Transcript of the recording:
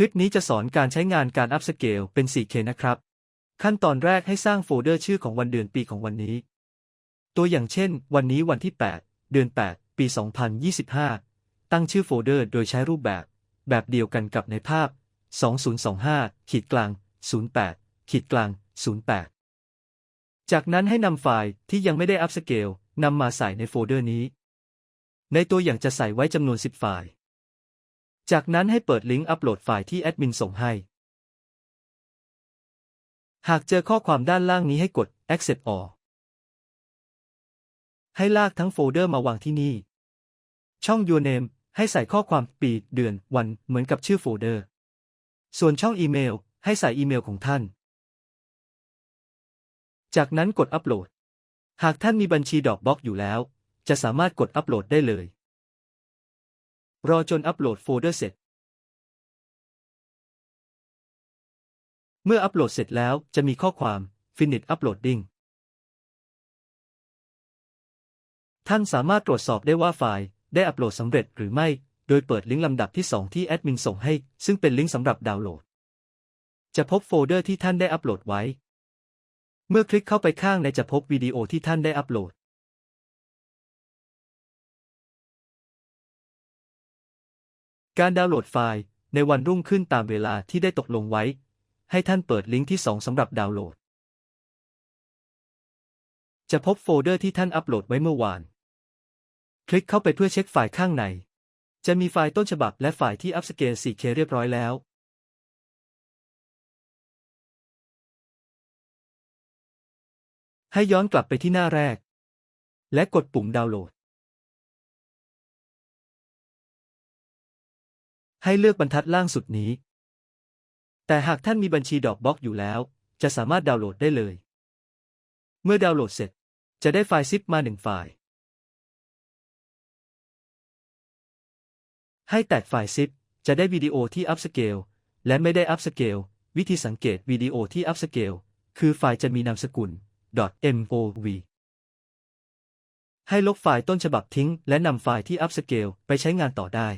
คลิปนี้จะสอนการใช้งานการอัพสเกลเป็น 4K นะครับ ขั้นตอนแรกให้สร้างโฟลเดอร์ชื่อของวันเดือนปีของวันนี้ ตัวอย่างเช่น วันนี้วันที่ 8 เดือน 8 ปี 2025 ตั้งชื่อโฟลเดอร์โดยใช้รูปแบบ แบบเดียวกันกับในภาพ 2025 ขีดกลาง 08 ขีดกลาง 08 จากนั้นให้นำไฟล์ที่ยังไม่ได้อัพสเกลนำมาใส่ในโฟลเดอร์นี้ ในตัวอย่างจะใส่ไว้จำนวน 10 ไฟล์ จากนั้นให้เปิดลิงก์อัปโหลดไฟล์ที่แอดมินส่งให้ หากเจอข้อความด้านล่างนี้ให้กด Accept All ให้ลากทั้งโฟลเดอร์มาวางที่นี่ ช่อง Your Name ให้ใส่ข้อความปีเดือน วัน เหมือนกับชื่อโฟลเดอร์ ส่วนช่องอีเมล ให้ใส่อีเมลของท่าน จากนั้นกดอัปโหลด หากท่านมีบัญชีดอกบล็อกอยู่แล้ว จะสามารถกดอัปโหลดได้เลย รอจนอัปโหลดโฟลเดอร์เสร็จ เมื่ออัปโหลดเสร็จแล้วจะมีข้อความ Finish Uploading ท่านสามารถตรวจสอบได้ว่าไฟล์ได้อัปโหลดสำเร็จหรือไม่ โดยเปิดลิงก์ลำดับที่ 2 ที่แอดมินส่งให้ ซึ่งเป็นลิงก์สำหรับดาวน์โหลด จะพบโฟลเดอร์ที่ท่านได้อัปโหลดไว้ เมื่อคลิกเข้าไปข้างในจะพบวิดีโอที่ท่านได้อัปโหลด การดาวน์โหลดไฟล์ในวันรุ่งขึ้นตามเวลาที่ได้ตกลงไว้ ให้ท่านเปิดลิงก์ที่ 2 สำหรับดาวน์โหลด จะพบโฟลเดอร์ที่ท่านอัปโหลดไว้เมื่อวาน คลิกเข้าไปเพื่อเช็คไฟล์ข้างใน จะมีไฟล์ต้นฉบับและไฟล์ที่อัพสเกล 4K เรียบร้อยแล้ว ให้ย้อนกลับไปที่หน้าแรก และกดปุ่มดาวน์โหลด ให้เลือกบรรทัดล่างสุดนี้ แต่หากท่านมีบัญชีดอกบล็อกอยู่แล้ว จะสามารถดาวน์โหลดได้เลย เมื่อดาวน์โหลดเสร็จ จะได้ไฟล์ซิปมาหนึ่งไฟล์ ให้แตกไฟล์ซิปจะได้วิดีโอที่อัพสเกลและไม่ได้อัพสเกลวิธีสังเกตวิดีโอที่อัพสเกลคือไฟล์จะมีนามสกุล .mov ให้ลบไฟล์ต้นฉบับทิ้ง และนำไฟล์ที่อัพสเกลไปใช้งานต่อได้